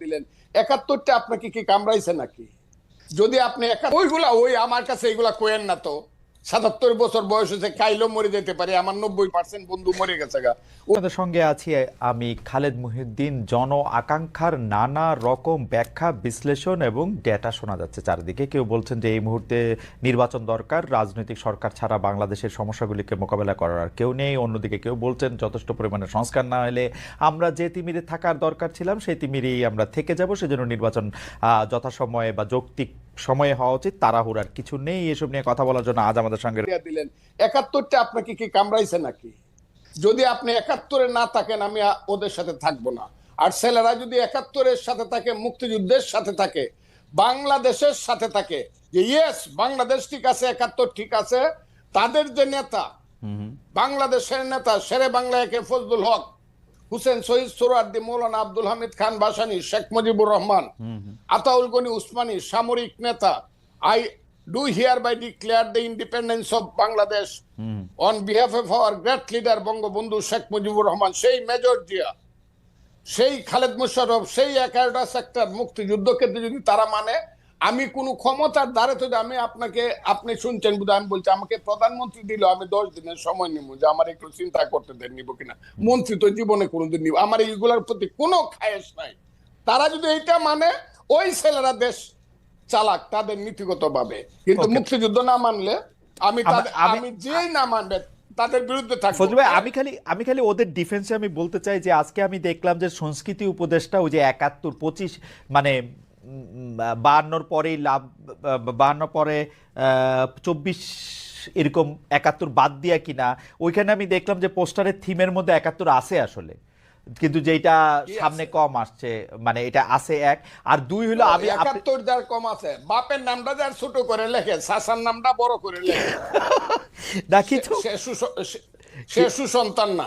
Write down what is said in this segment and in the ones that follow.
দিলেন। একাত্তরটা আপনাকে কি কামড়াইছে নাকি? যদি আপনি ওইগুলা ওই আমার কাছে এইগুলা কোয়েন না তো। সাতাত্তর বছর বয়স হয়েছে কাইলো মরে যেতে পারে, আমার নব্বই পার্সেন্ট বন্ধু মরে গেছে গা। আপনাদের সঙ্গে আছি আমি খালেদ মুহিউদ্দিন, জন আকাঙ্ক্ষার নানা রকম ব্যাখ্যা, বিশ্লেষণ এবং ডেটা শোনা যাচ্ছে চারিদিকে। কেউ বলছেন যে এই মুহূর্তে নির্বাচন দরকার, রাজনৈতিক সরকার ছাড়া বাংলাদেশের সমস্যাগুলিকে মোকাবেলা করার আর কেউ নেই। অন্যদিকে কেউ বলছেন যথেষ্ট পরিমাণে সংস্কার না হলে আমরা যে তিমিরে থাকার দরকার ছিলাম, সেই তিমিরেই আমরা থেকে যাব। সেজন্য নির্বাচন যথাসময়ে বা যৌক্তিক সময়ে হওয়া উচিত তাড়াহুড়ার কিছু নেই এসব নিয়ে কথা বলার জন্য আজ আমাদের সঙ্গে দিলেন একাত্তরটা আপনাকে কি কামড়াইছে নাকি? যদি আপনি একাত্তরে না থাকেন আমি ওদের সাথে থাকব না। আর ছেলেরা যদি একাত্তরের সাথে থাকে মুক্তিযুদ্ধের সাথে থাকে বাংলাদেশের সাথে থাকে যে ইয়েস বাংলাদেশ ঠিক আছে একাত্তর ঠিক আছে তাদের যে নেতা বাংলাদেশের নেতা শেরে বাংলা একে ফজলুল হক হুসেন শহীদ সোরার্দি মৌলানা আব্দুল হামিদ খান বাসানি শেখ মুজিবুর রহমান আতাউল গনি উসমানী সামরিক নেতা I do hereby declare the independence of Bangladesh on behalf of our great leader Bangabandhu Sheikh Mujibur Rahman সেই মেজর জিয়া সেই খালেদ মুশারফ সেই এগারোটা সেক্টর মুক্তিযুদ্ধকে যদি তারা মানে আমি কোন ক্ষমতার দ্বারে তো আমি আপনাকে আপনি শুনছেন বুধ আমি বলছি আমাকে প্রধানমন্ত্রী দিল আমি দশ দিনের সময় নিব যে আমার একটু চিন্তা করতে দেন নিব কিনা। মন্ত্রী তো জীবনে কোনোদিন নিব আমার এইগুলোর প্রতি কোনো খায়েশ নাই। তারা যদি এইটা মানে ওই ছেলেরা দেশ চালাক তাদের নীতিগত ভাবে কিন্তু মুক্তিযুদ্ধ না মানলে আমি আমি- আমি যেই না মানবে তাদের বিরুদ্ধে থাকব। ফজল ভাই আমি খালি আমি খালি ওদের ডিফেন্সে আমি বলতে চাই যে আজকে আমি দেখলাম যে সংস্কৃতি উপদেষ্টা ওই যে একাত্তর পঁচিশ মানে বাহান্নর পরেই লাভ বাহান্ন পরে চব্বিশ এরকম একাত্তর বাদ দিয়া কিনা ওইখানে আমি দেখলাম যে পোস্টারের থিমের মধ্যে একাত্তর আছে আসলে। কিন্তু যেটা সামনে কম আসছে মানে এটা আছে এক। আর দুই হলো আমি একাত্তর যার কম আছে বাপের নামটা যার ছোট করে লেখে শাসার নামটা বড় করে লেখে। দেখি সে- সে সুসন্তান না।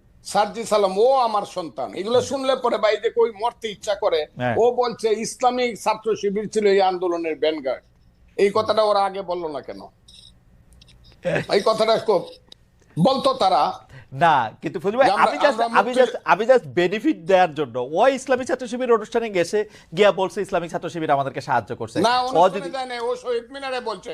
সার্জি সালাম ও আমার সন্তান। এগুলো শুনলে পরে ভাই যে কই মরতে ইচ্ছা করে হ্যাঁ। ও বলছে ইসলামিক ছাত্র শিবির ছিল এই আন্দোলনের ব্যানগার্ড এই কথাটা ওরা আগে বলল না কেন? এই কথাটা খুব বলতো তারা। না কিন্তু আমি জাস্ট আমি জাস্ট আমি জাস্ট বেনিফিট দেওয়ার জন্য ও ইসলামী ছাত্র শিবির অনুষ্ঠানে গেছে গিয়া বলছে ইসলামিক ছাত্র শিবির আমাদেরকে সাহায্য করছে। না, ও শহীদ মিনারে বলছে।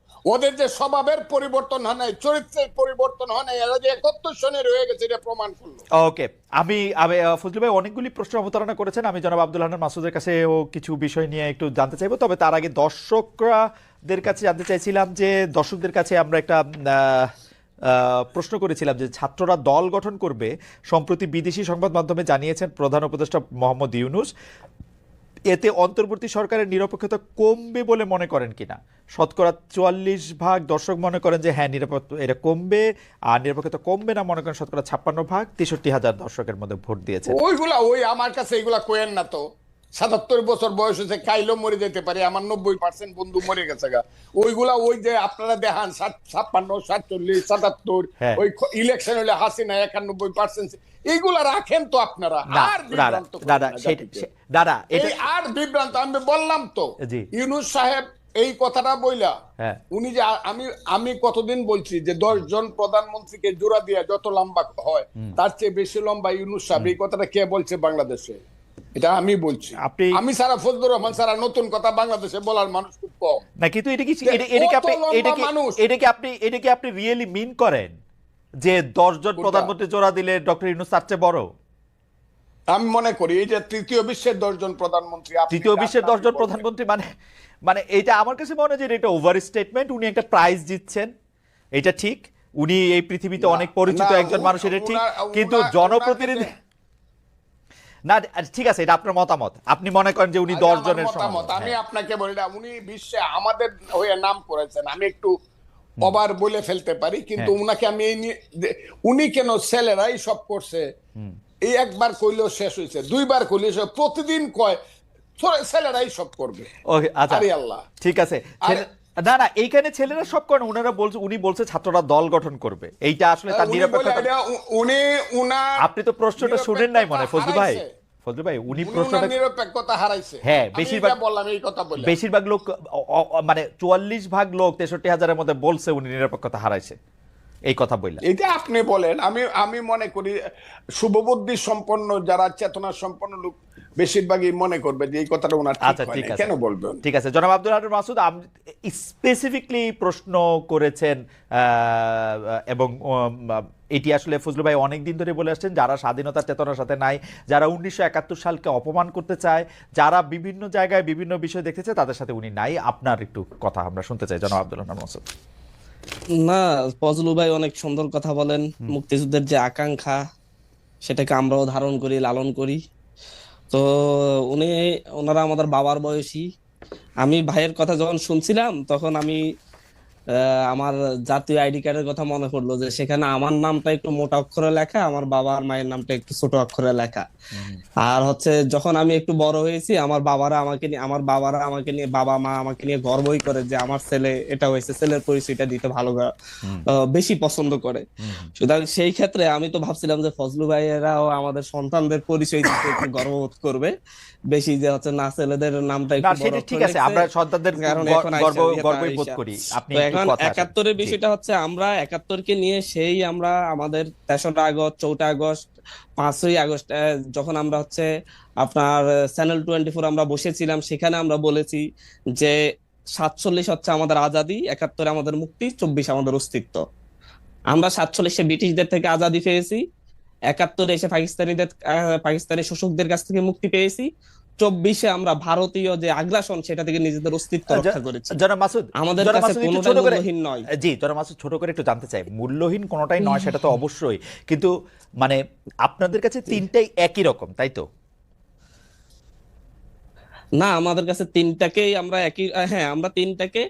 ওদের যে স্বভাবের পরিবর্তন হয় নাই, চরিত্রের পরিবর্তন হয় নাই, এরা যে একত্র সনে রয়ে গেছে, এটা প্রমাণ করল। ওকে, আমি আমি ফজলু ভাই অনেকগুলি প্রশ্ন অবতারণা করেছেন। আমি জনাব আব্দুল হান্নান মাসুদের কাছে ও কিছু বিষয় নিয়ে একটু জানতে চাইব, তবে তার আগে দর্শকরা দের কাছে জানতে চাইছিলাম যে, দর্শকদের কাছে আমরা একটা প্রশ্ন করেছিলাম যে, ছাত্ররা দল গঠন করবে সম্প্রতি বিদেশি সংবাদ মাধ্যমে জানিয়েছেন প্রধান উপদেষ্টা মোহাম্মদ ইউনুস। এতে অন্তর্বর্তী সরকারের নিরপেক্ষতা কমবে বলে মনে করেন কিনা? শতকরা চুয়াল্লিশ ভাগ দর্শক মনে করেন যে হ্যাঁ নিরাপদ এটা কমবে আর নিরপেক্ষতা কমবে না মনে করেন শতকরা ছাপ্পান্ন ভাগ তেষট্টি হাজার দর্শকের মধ্যে ভোট দিয়েছে। ওইগুলা ওই আমার কাছে এগুলা কোয়েন না তো। সাতাত্তর বছর বয়স হয়েছে কাইলো মরে যেতে পারে আমার নব্বই পার্সেন্ট বন্ধু মরে গেছে গা। ওইগুলা ওই যে আপনারা দেখান ছাপ্পান্ন সাতচল্লিশ সাতাত্তর হ্যাঁ। ওই ইলেকশন হলে হাসিনা একানব্বই পার্সেন্ট এইগুলা রাখেন তো আপনারা। আর বিভ্রান্ত দাদা দাদা এই আর বিভ্রান্ত আমি বললাম তো ইউনুস সাহেব এই কথাটা বইলা হ্যাঁ। উনি যে আমি আমি কতদিন বলছি যে দশ জন প্রধানমন্ত্রীকে জোড়া দিয়ে যত লম্বা হয় তার চেয়ে বেশি লম্বা ইউনুস সাহেব। এই কথাটা কে বলছে বাংলাদেশে? এটা আমি বলছি। আপনি- আমি সারা ফজলুর রহমান সারা নতুন কথা বাংলাদেশে বলার মানুষ খুব কম। না কিন্তু এটা কি এটা- কি আপনি। এটা কি আপনি এটা কি আপনি রিয়েলি মিন করেন? যে দশজন প্রধানমন্ত্রী জোড়া দিলে ডক্টর ইউনুস তার চেয়ে বড়? আমি মনে করি এই যে তৃতীয় বিশ্বের দশজন প্রধানমন্ত্রী তৃতীয় বিশ্বের দশজন প্রধানমন্ত্রী মানে মানে এটা আমার কাছে মনে হয় যে এটা ওভার স্টেটমেন্ট উনি একটা প্রাইজ জিতছেন এটা ঠিক। উনি এই পৃথিবীতে অনেক পরিচিত একজন মানুষ এটা ঠিক। কিন্তু জনপ্রতিনিধি না ঠিক আছে এটা আপনার মতামত। আপনি মনে করেন যে উনি দশ জনের মতামত, আমি হ্যাঁ। আপনাকে বলি না উনি বিশ্বে আমাদের হয়ে নাম করেছেন। আমি একটু অবার বলে ফেলতে পারি কিন্তু হ্যাঁ। উনাকে আমি এই নিয়ে উনি কেন ছেলেরাই সব করছে। এই একবার কইলেও শেষ হয়েছে দুইবার কইলে প্রতিদিন কয় ছেলেরাই সব করবে। ওকে আচ্ছা। আল্লাহ। ঠিক আছে। না না এইখানে ছেলেরা সব করেন ওনারা বলছে উনি বলছে ছাত্ররা দল গঠন করবে। এইটা আসলে তার নিরপেক্ষতা উনি উনার আপনি তো প্রশ্নটা শুনেন নাই মনে হয়, ফজলু ভাই। ফজলু ভাই উনি প্রশ্নটা নিরপেক্ষতা হারাইছে। হ্যাঁ, বেশিরভাগ- বললাম এই কথা বলে। বেশিরভাগ লোক মানে চুয়াল্লিশ ভাগ লোক তেষট্টি হাজারের মধ্যে বলছে উনি নিরপেক্ষতা হারাইছে। এই কথা বললেন। এটা আপনি বলেন আমি আমি মনে করি শুভবুদ্ধি সম্পন্ন যারা চেতনা সম্পন্ন লোক বেশিরভাগই মনে করবে যে এই কথাটা ওনার আচ্ছা ঠিক আছে। কেন বলবেন? ঠিক আছে জনাব আব্দুল হাদুর মাসুদ স্পেসিফিকলি প্রশ্ন করেছেন এবং এটি আসলে ফজলু ভাই অনেকদিন ধরে বলে আসছেন যারা স্বাধীনতার চেতনার সাথে নাই যারা উনিশশো একাত্তর সালকে অপমান করতে চায় যারা বিভিন্ন জায়গায় বিভিন্ন বিষয় দেখতে চায় তাদের সাথে উনি নাই। আপনার একটু কথা আমরা শুনতে চাই জনাব আব্দুল হাদুর মাসুদ। না ফজলু ভাই অনেক সুন্দর কথা বলেন। মুক্তিযুদ্ধের যে আকাঙ্ক্ষা সেটাকে আমরাও ধারণ করি লালন করি। তো উনি ওনারা আমাদের বাবার বয়সী। আমি ভাইয়ের কথা যখন শুনছিলাম তখন আমি আমার জাতীয় আইডি কার্ডের কথা মনে পড়ল যে সেখানে আমার নামটা একটু মোটা অক্ষরে লেখা আমার বাবা আর মায়ের নামটা একটু ছোট অক্ষরে লেখা। আর হচ্ছে যখন আমি একটু বড় হয়েছি আমার বাবারা আমাকে নিয়ে আমার বাবারা আমাকে নিয়ে বাবা মা আমাকে নিয়ে গর্বই করে যে আমার ছেলে এটা হয়েছে ছেলের পরিচয়টা দিতে ভালো বেশি পছন্দ করে। সুতরাং সেই ক্ষেত্রে আমি তো ভাবছিলাম যে ফজলু ভাইয়েরাও আমাদের সন্তানদের পরিচয় দিতে একটু গর্ববোধ করবে। বেশি যে হচ্ছে না ছেলেদের নামটা একটু ঠিক আছে। আমরা সন্তানদের কারণ গর্ব- গর্বই বোধ করি। আপনি এখন একাত্তরের বিষয়টা হচ্ছে আমরা একাত্তরকে নিয়ে সেই আমরা আমাদের তেসরা আগস্ট চৌঠা আগস্ট পাঁচই আগস্ট যখন আমরা হচ্ছে আপনার চ্যানেল টোয়েন্টি ফোর আমরা বসেছিলাম সেখানে আমরা বলেছি যে সাতচল্লিশ হচ্ছে আমাদের আজাদি একাত্তরে আমাদের মুক্তি চব্বিশ আমাদের অস্তিত্ব। আমরা সাতচল্লিশে ব্রিটিশদের থেকে আজাদি পেয়েছি একাত্তরে এসে পাকিস্তানিদের পাকিস্তানি শোষকদের কাছ থেকে মুক্তি পেয়েছি চব্বিশে আমরা ভারতীয় যে আগ্রাসন সেটা থেকে নিজেদের অস্তিত্ব রক্ষা করেছি। মাসুদ আমাদের কাছে কোনোটাই মূল্যহীন নয়। জি মাসুদ ছোট করে একটু জানতে চাই। মূল্যহীন কোনোটাই নয় সেটা তো অবশ্যই। কিন্তু মানে আপনাদের কাছে তিনটাই একই রকম তাই তো? না আমাদের কাছে তিনটাকেই আমরা একই হ্যাঁ আমরা তিনটাকে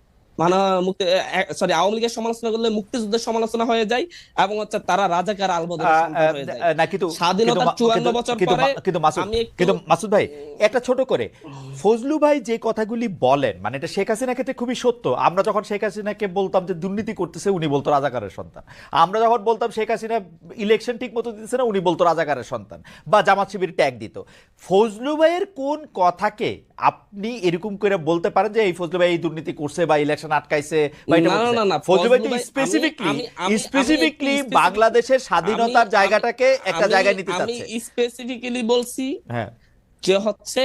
মানে মুক্তি সরি আওয়ামী লীগের সমালোচনা করলে মুক্তিযুদ্ধের সমালোচনা হয়ে যায় এবং হচ্ছে তারা রাজাকার আলবদর না কিন্তু স্বাধীনতার কিন্তু 54 বছর পরে কিন্তু মাসুদ কিন্তু মাসুদ ভাই একটা ছোট করে। ফজলু ভাই যে কথাগুলি বলেন মানে এটা শেখ হাসিনা ক্ষেত্রে খুবই সত্য। আমরা যখন শেখ হাসিনাকে বলতাম যে দুর্নীতি করতেছে উনি বলতো রাজাকারের সন্তান। আমরা যখন বলতাম শেখ হাসিনা ইলেকশন ঠিক মতো দিতেছে না উনি বলতো রাজাকারের সন্তান। বা জামাত শিবির ট্যাগ দিত। ফজলু ভাইয়ের কোন কথাকে আপনি এরকম করে বলতে পারেন যে এই ফজলু ভাই এই দুর্নীতি করছে বা ইলেকশন আটকাইছে বা এটা না, না, ফজলু ভাই তো স্পেসিফিকলি স্পেসিফিকলি বাংলাদেশের স্বাধীনতার জায়গাটাকে একটা জায়গায় নিতে আমি চাচ্ছে। স্পেসিফিক্যালি বলছি হ্যাঁ। যে হচ্ছে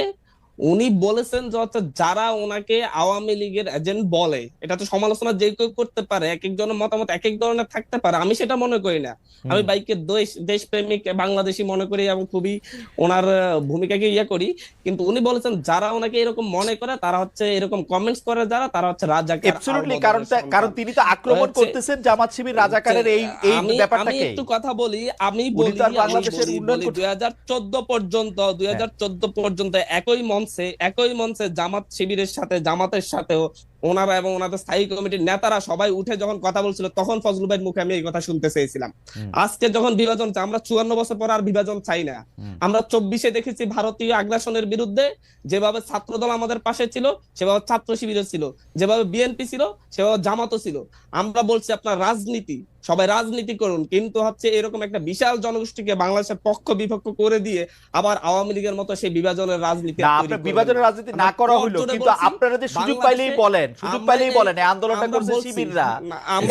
উনি বলেছেন যে হচ্ছে যারা ওনাকে আওয়ামী লীগের এজেন্ট বলে এটা তো সমালোচনা যে কেউ করতে পারে এক একজনের মতামত এক এক ধরনের থাকতে পারে আমি সেটা মনে করি না। আমি বাইকে দেশ দেশপ্রেমিক বাংলাদেশি মনে করি এবং খুবই ওনার ভূমিকাকে ইয়ে করি। কিন্তু উনি বলেছেন যারা ওনাকে এরকম মনে করে তারা হচ্ছে এরকম কমেন্টস করে যারা তারা হচ্ছে এবসলিউটলি কারণ কারণ তিনি তো আক্রমণ করতেছেন জামাত শিবির রাজাকারের এই এই আমি আমি একটু কথা বলি আমি বলি বাংলাদেশের বলি, উন্নয়ন 2014 পর্যন্ত 2014 পর্যন্ত একই মঞ্চে একই মঞ্চে জামাত শিবিরের সাথে জামাতের সাথেও ওনারা এবং ওনাদের স্থায়ী কমিটির নেতারা সবাই উঠে যখন কথা বলছিল তখন ফজলুল ভাইয়ের মুখে আমি এই কথা শুনতে চেয়েছিলাম। আজকে যখন বিভাজন আমরা চুয়ান্ন বছর পর আর বিভাজন চাই না। আমরা চব্বিশে দেখেছি ভারতীয় আগ্রাসনের বিরুদ্ধে যেভাবে ছাত্রদল আমাদের পাশে ছিল সেভাবে ছাত্র শিবিরও ছিল যেভাবে বিএনপি ছিল সেভাবে জামাতও ছিল। আমরা বলছি আপনার রাজনীতি সবাই রাজনীতি করুন কিন্তু হচ্ছে এরকম একটা বিশাল জনগোষ্ঠীকে বাংলাদেশের পক্ষ বিপক্ষ করে দিয়ে আবার আওয়ামী লীগের মতো সেই বিভাজনের রাজনীতি বিভাজনের রাজনীতি না করা জোরে কিন্তু আপনারা যে সুযোগ পাইলেই বলেন। সুযোগ শুধু পাইলেই বলেন এই আন্দোলনটা করছে শিবিররা।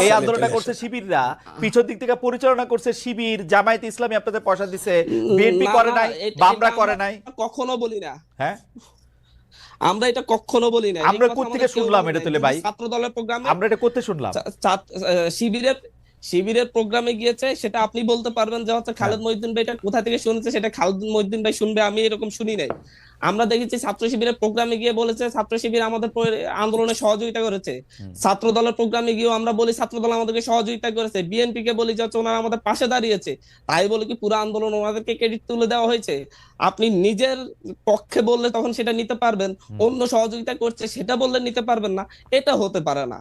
এই আন্দোলনটা করছে শিবিররা। পিছন দিক থেকে পরিচালনা করছে শিবির জামায়াত ইসলামী আপনাদের পয়সা দিছে বিএনপি করে নাই বামরা করে নাই। কখনো বলি না। হ্যাঁ? আমরা এটা কখনো বলি না। আমরা কোথা কোত্থেকে শুনলাম এটা তুলে তাহলে ভাই? ছাত্র দলের প্রোগ্রামে আমরা এটা করতে শুনলাম? শিবিরের শিবিরের প্রোগ্রামে গিয়েছে সেটা আপনি বলতে পারবেন যে হচ্ছে খালেদ মহিউদ্দিন ভাই এটা কোথা থেকে শুনেছে সেটা খালেদ মহিউদ্দিন ভাই শুনবে আমি এরকম শুনি নাই। আমরা দেখেছি ছাত্র শিবিরের প্রোগ্রামে গিয়ে বলেছে ছাত্র শিবির আমাদের আন্দোলনে সহযোগিতা করেছে। ছাত্র দলের প্রোগ্রামে গিয়েও আমরা বলি ছাত্র দল আমাদেরকে সহযোগিতা করেছে। বিএনপি কে বলি যে হচ্ছে ওনারা আমাদের পাশে দাঁড়িয়েছে। তাই বলে কি পুরো আন্দোলন ওনাদেরকে ক্রেডিট তুলে দেওয়া হয়েছে? আপনি নিজের পক্ষে বললে তখন সেটা নিতে পারবেন অন্য সহযোগিতা করছে সেটা বললে নিতে পারবেন না এটা হতে পারে না।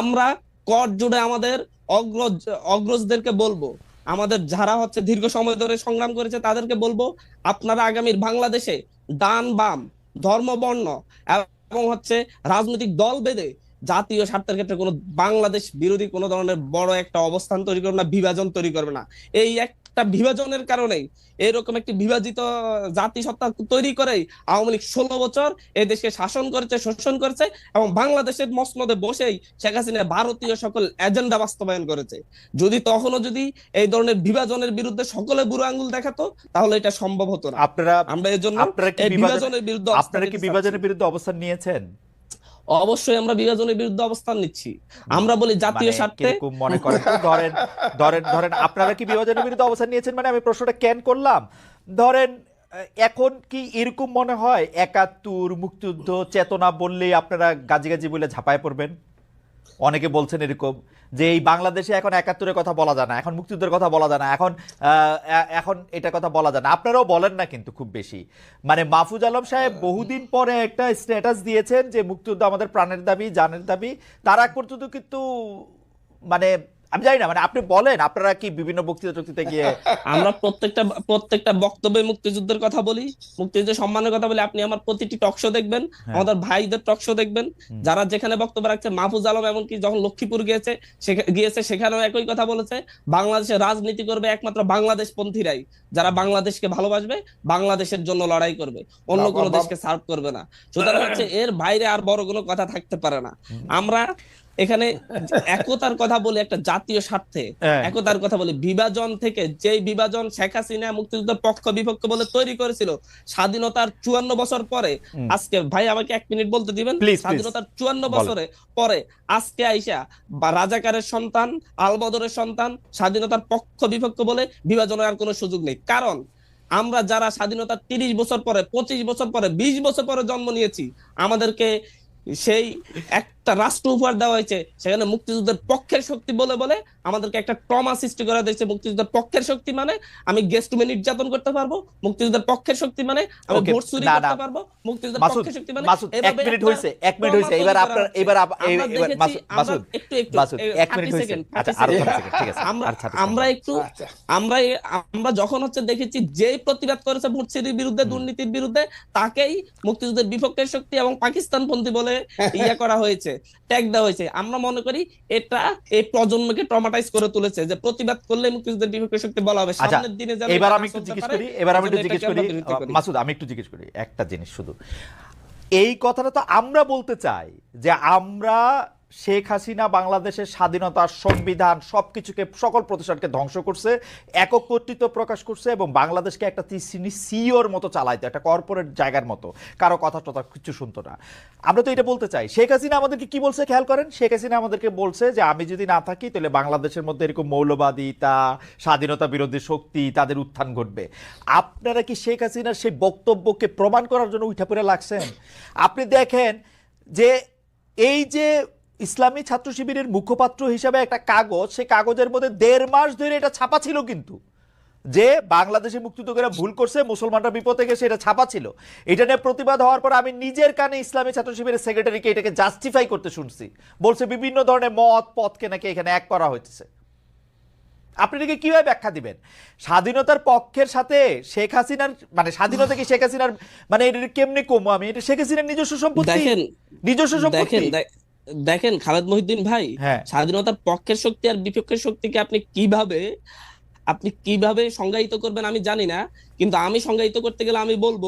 আমরা কর জুড়ে আমাদের অগ্রজ, অগ্রজদেরকে বলব। আমাদের যারা হচ্ছে দীর্ঘ সময় ধরে সংগ্রাম করেছে, তাদেরকে বলব, আপনারা আগামীর বাংলাদেশে ডান বাম, ধর্ম, বর্ণ এবং হচ্ছে রাজনৈতিক দল বেঁধে জাতীয় স্বার্থের ক্ষেত্রে কোনো বাংলাদেশ বিরোধী কোনো ধরনের বড় একটা অবস্থান তৈরি করবে না, বিভাজন তৈরি করবে না। এই একটা বিভাজনের কারণেই এরকম একটি বিভাজিত জাতি সত্তা তৈরি করেই আওয়ামী লীগ ষোলো বছর এই দেশকে শাসন করেছে শোষণ করেছে এবং বাংলাদেশের মসনদে বসেই শেখ হাসিনা ভারতীয় সকল এজেন্ডা বাস্তবায়ন করেছে। যদি তখনও যদি এই ধরনের বিভাজনের বিরুদ্ধে সকলে বুড়ো আঙ্গুল দেখাতো তাহলে এটা সম্ভব হতো না। আপনারা আমরা এর জন্য আপনারা কি এই বিভাজন- বিভাজনের বিরুদ্ধে আপনারা কি বিভাজনের বিরুদ্ধে অবস্থান নিয়েছেন। অবশ্যই আমরা বিভাজনের বিরুদ্ধে অবস্থান নিচ্ছি। আমরা বলি জাতীয় মানে স্বার্থে মনে করেন ধরেন ধরেন ধরেন আপনারা কি বিভাজনের বিরুদ্ধে অবস্থান নিয়েছেন? মানে আমি প্রশ্নটা ক্যান করলাম? ধরেন এখন কি এরকম মনে হয়? একাত্তর মুক্তিযুদ্ধ চেতনা বললেই আপনারা গাজি গাজি বলে ঝাঁপায় পড়বেন? অনেকে বলছেন এরকম যে এই বাংলাদেশে এখন একাত্তরের কথা বলা যায় না, এখন মুক্তিযুদ্ধের কথা বলা যায় না, এখন এখন এটা কথা বলা যায় না। আপনারাও বলেন না কিন্তু খুব বেশি। মানে মাহফুজ আলম সাহেব বহুদিন পরে একটা স্ট্যাটাস দিয়েছেন যে মুক্তিযুদ্ধ আমাদের প্রাণের দাবি, জানের দাবি। তার আগ পর্যন্ত কিন্তু মানে আমি জানি না মানে আপনি বলেন আপনারা কি বিভিন্ন বক্তৃতা টক্তৃতা গিয়ে আমরা প্রত্যেকটা প্রত্যেকটা বক্তব্যে মুক্তিযুদ্ধের কথা বলি মুক্তিযুদ্ধের সম্মানের কথা বলি। আপনি আমার প্রতিটি টকশো দেখবেন হ্যাঁ। আমাদের ভাইদের টকশো দেখবেন। যারা যেখানে বক্তব্য রাখছে মাহফুজ আলম এমনকি যখন লক্ষ্মীপুর গিয়েছে গিয়েছে সেখানেও একই কথা বলেছে। বাংলাদেশে রাজনীতি করবে একমাত্র বাংলাদেশ পন্থীরাই যারা বাংলাদেশকে ভালোবাসবে বাংলাদেশের জন্য লড়াই করবে। অন্য কোনো দেশকে সার্ভ করবে না। সুতরাং হচ্ছে এর বাইরে আর বড় কোনো কথা থাকতে পারে না। আমরা এখানে একতার কথা বলে একটা জাতীয় স্বার্থে হ্যাঁ। একতার কথা বলে বিভাজন থেকে যেই বিভাজন শেখ হাসিনা মুক্তিযুদ্ধের পক্ষ বিপক্ষ বলে তৈরি করেছিল স্বাধীনতার চুয়ান্ন বছর পরে আজকে ভাই আমাকে এক মিনিট বলতে দিবেন. স্বাধীনতার চুয়ান্ন বছরে পরে আজকে আইসা বা রাজাকারের সন্তান আলবদরের সন্তান স্বাধীনতার পক্ষ বিপক্ষ বলে বিভাজনের আর কোনো সুযোগ নেই কারণ আমরা যারা স্বাধীনতার তিরিশ বছর পরে পঁচিশ বছর পরে বিশ বছর পরে জন্ম নিয়েছি আমাদেরকে সেই একটা রাষ্ট্র উপহার দেওয়া হয়েছে। সেখানে মুক্তিযুদ্ধের পক্ষের শক্তি বলে বলে আমাদেরকে একটা ট্রমা সৃষ্টি করা দিয়েছে। মুক্তিযুদ্ধের পক্ষের শক্তি মানে আমি গেস্ট রুমে নির্যাতন করতে পারব। মুক্তিযুদ্ধের পক্ষের শক্তি মানে আমি ভোট চুরি করতে পারব। মুক্তিযুদ্ধের পক্ষের শক্তি মানে মাসুদ এক মিনিট হয়েছে এক মিনিট trauma এবার আপনার এবার আমরা এবার মাসুদ একটু একটু মাসুদ এক মিনিট 30 হয়েছে সেকেন্ড, আচ্ছা 30 আরও সেকেন্ড। 30 সেকেন্ড ঠিক আছে। আমরা আমরা একটু আচ্ছা। আমরা আমরা যখন হচ্ছে দেখেছি যেই প্রতিবাদ করেছে ভোটচুরির বিরুদ্ধে দুর্নীতির বিরুদ্ধে তাকেই মুক্তিযুদ্ধের বিপক্ষের শক্তি এবং পাকিস্তান পন্থী বলে ইয়ে করা হয়েছে ট্যাগ দেওয়া হয়েছে। আমরা মনে করি এটা এই প্রজন্মকে ট্রমাটাইজ করে তুলেছে যে প্রতিবাদ করলে মুক্তিযুদ্ধের বিপক্ষে শক্তি বলা হবে। আচ্ছা সামনের দিনে যেন এবার আমি একটু জিজ্ঞেস করি এবার আমি একটু জিজ্ঞেস করি। মাসুদ আমি একটু জিজ্ঞেস করি একটা জিনিস শুধু। এই কথাটা তো আমরা বলতে চাই যে আমরা শেখ হাসিনা বাংলাদেশের স্বাধীনতা সংবিধান সব কিছুকে সকল প্রতিষ্ঠানকে ধ্বংস করছে, একক কর্তৃত্ব প্রকাশ করছে এবং বাংলাদেশকে একটা সিওর মতো চালাইতো, একটা কর্পোরেট জায়গার মতো। কারও কথা টথা কিছু শুনতো না। আমরা তো এটা বলতে চাই, শেখ হাসিনা আমাদেরকে কি বলছে খেয়াল করেন? শেখ হাসিনা আমাদেরকে বলছে যে, আমি যদি না থাকি, তাহলে বাংলাদেশের মধ্যে এরকম মৌলবাদিতা, স্বাধীনতা বিরোধী শক্তি, তাদের উত্থান ঘটবে। আপনারা কি শেখ হাসিনার সেই বক্তব্যকে প্রমাণ করার জন্য উঠে পড়ে লাগছেন? আপনি দেখেন যে, এই যে ইসলামী ছাত্র শিবিরের মুখপাত্র হিসাবে একটা কাগজ সেই কাগজের মধ্যে দেড় মাস ধরে এটা ছাপা ছিল কিন্তু। যে বাংলাদেশে মুক্তিযোদ্ধারা ভুল করছে মুসলমানরা বিপদে গেছে এটা ছাপা ছিল। এটা নিয়ে প্রতিবাদ হওয়ার পর আমি নিজের কানে ইসলামী ছাত্র শিবিরের সেক্রেটারিকে এটাকে জাস্টিফাই করতে শুনছি। বলছে বিভিন্ন ধরনের মত পথকে নাকি এখানে এক করা হয়েছে আপনি এটাকে কীভাবে ব্যাখ্যা দিবেন? স্বাধীনতার পক্ষের সাথে শেখ হাসিনার মানে স্বাধীনতা কি শেখ হাসিনার মানে এটা কেমনে কমো আমি? এটা শেখ হাসিনার নিজস্ব সম্পত্তি। নিজস্ব সম্পত্তি। দেখেন দেখ- খালেদ মহিউদ্দিন ভাই হ্যাঁ। স্বাধীনতার পক্ষের শক্তি আর বিপক্ষের শক্তিকে আপনি কীভাবে আপনি কীভাবে সংজ্ঞায়িত করবেন আমি জানি না কিন্তু আমি সংজ্ঞায়িত করতে গেলে আমি বলব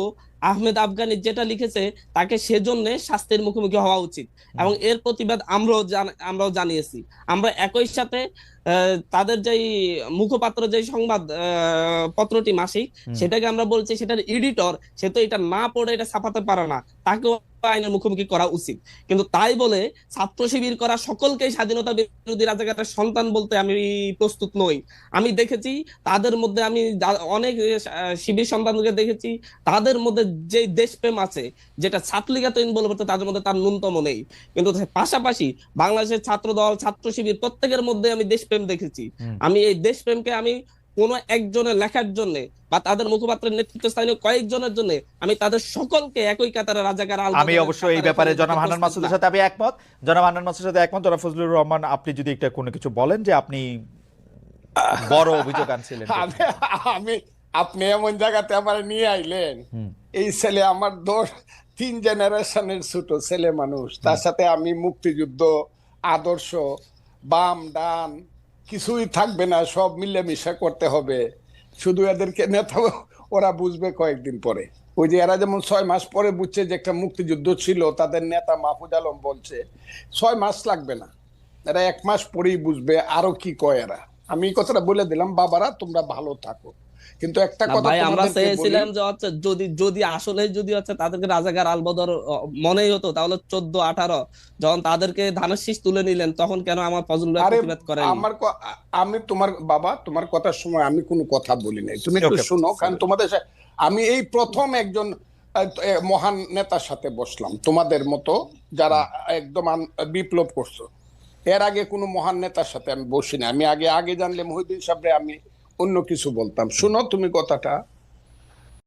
আহমেদ আফগানি যেটা লিখেছে তাকে সেজন্য শাস্তির মুখোমুখি হওয়া উচিত। এবং এর প্রতিবাদ আমরাও আমরাও জানিয়েছি। আমরা একই সাথে তাদের যেই মুখপাত্র যে সংবাদ পত্রটি মাসিক সেটাকে আমরা বলছি সেটার এডিটর সে তো এটা না পড়ে এটা ছাপাতে পারে না। তাকেও আইনের মুখোমুখি করা উচিত। কিন্তু তাই বলে ছাত্র শিবির করা সকলকেই স্বাধীনতা বিরোধী রাজাকারের সন্তান বলতে আমি প্রস্তুত নই। আমি দেখেছি তাদের মধ্যে আমি অনেক শিবির সন্তানকে দেখেছি তাদের মধ্যে যে দেশপ্রেম আছে যেটা ছাত্রলীগ এত ইনভলভ হতে তাদের মধ্যে তার ন্যূনতম নেই। কিন্তু পাশাপাশি বাংলাদেশের ছাত্র দল ছাত্র শিবির প্রত্যেকের মধ্যে আমি দেশপ্রেম দেখেছি। আমি এই দেশপ্রেমকে আমি কোন একজনের লেখার জন্য বা তাদের মুখপাত্রের নেতৃত্ব স্থানীয় কয়েকজনের জন্য আমি তাদের সকলকে একই কাতারে রাজাকার আমি অবশ্যই এই ব্যাপারে জনাব হান্নান মাসুদের সাথে আমি একমত। জনাব হান্নান মাসুদের সাথে একমত। জনাব ফজলুর রহমান আপনি যদি একটা কোনো কিছু বলেন যে আপনি বড় অভিযোগ আনছিলেন। আমি আপনি এমন জায়গাতে আমার নিয়ে আইলেন। এই ছেলে আমার দোষ তিন জেনারেশনের ছোট ছেলে মানুষ। তার সাথে আমি মুক্তিযুদ্ধ আদর্শ বাম ডান কিছুই থাকবে না সব মিলেমিশে করতে হবে। শুধু এদেরকে নেতা ওরা বুঝবে কয়েকদিন পরে। ওই যে এরা যেমন ছয় মাস পরে বুঝছে যে একটা মুক্তিযুদ্ধ ছিল তাদের নেতা মাহফুজ আলম বলছে ছয় মাস লাগবে না। এরা এক মাস পরেই বুঝবে আরও কি কয় এরা। আমি কথাটা বলে দিলাম বাবারা তোমরা ভালো থাকো। কিন্তু একটা কথা ভাই আমরা চেয়েছিলাম যে হচ্ছে যদি যদি আসলে যদি হচ্ছে তাদেরকে রাজাকার আলবদর মনেই হতো তাহলে চোদ্দ আঠারো যখন তাদেরকে ধানের শীষ তুলে নিলেন তখন কেন আমার ফজল ভাই প্রতিবাদ করেন? আমার আমি তোমার বাবা তোমার কথার সময় আমি কোনো কথা বলি নাই। তুমি একটু. শুনো কারণ তোমাদের আমি এই প্রথম একজন মহান নেতার সাথে বসলাম তোমাদের মতো যারা একদম বিপ্লব করছ। এর আগে কোনো মহান নেতার সাথে আমি বসি না আমি আগে আগে জানলে মহিউদ্দিন সাহেবরে আমি অন্য কিছু বলতাম। শুনো তুমি কথাটা।